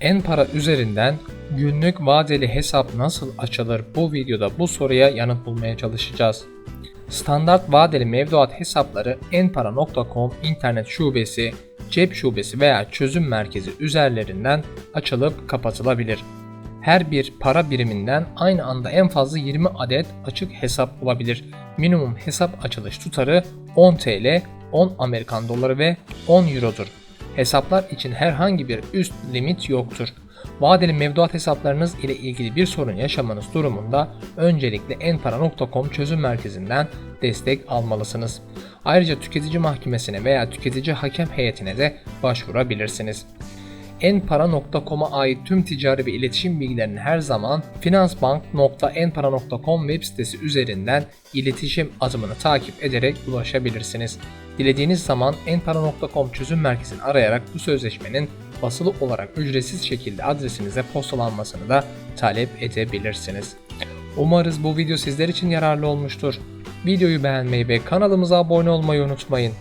Enpara üzerinden günlük vadeli hesap nasıl açılır bu videoda bu soruya yanıt bulmaya çalışacağız. Standart vadeli mevduat hesapları enpara.com internet şubesi, cep şubesi veya çözüm merkezi üzerlerinden açılıp kapatılabilir. Her bir para biriminden aynı anda en fazla 20 adet açık hesap olabilir. Minimum hesap açılış tutarı 10 TL, 10 Amerikan doları ve 10 Euro'dur. Hesaplar için herhangi bir üst limit yoktur. Vadeli mevduat hesaplarınız ile ilgili bir sorun yaşamanız durumunda öncelikle enpara.com çözüm merkezinden destek almalısınız. Ayrıca tüketici mahkemesine veya tüketici hakem heyetine de başvurabilirsiniz. Enpara.com'a ait tüm ticari ve iletişim bilgilerini her zaman finansbank.enpara.com web sitesi üzerinden iletişim adımını takip ederek ulaşabilirsiniz. Dilediğiniz zaman enpara.com çözüm merkezini arayarak bu sözleşmenin basılı olarak ücretsiz şekilde adresinize postalanmasını da talep edebilirsiniz. Umarız bu video sizler için yararlı olmuştur. Videoyu beğenmeyi ve kanalımıza abone olmayı unutmayın.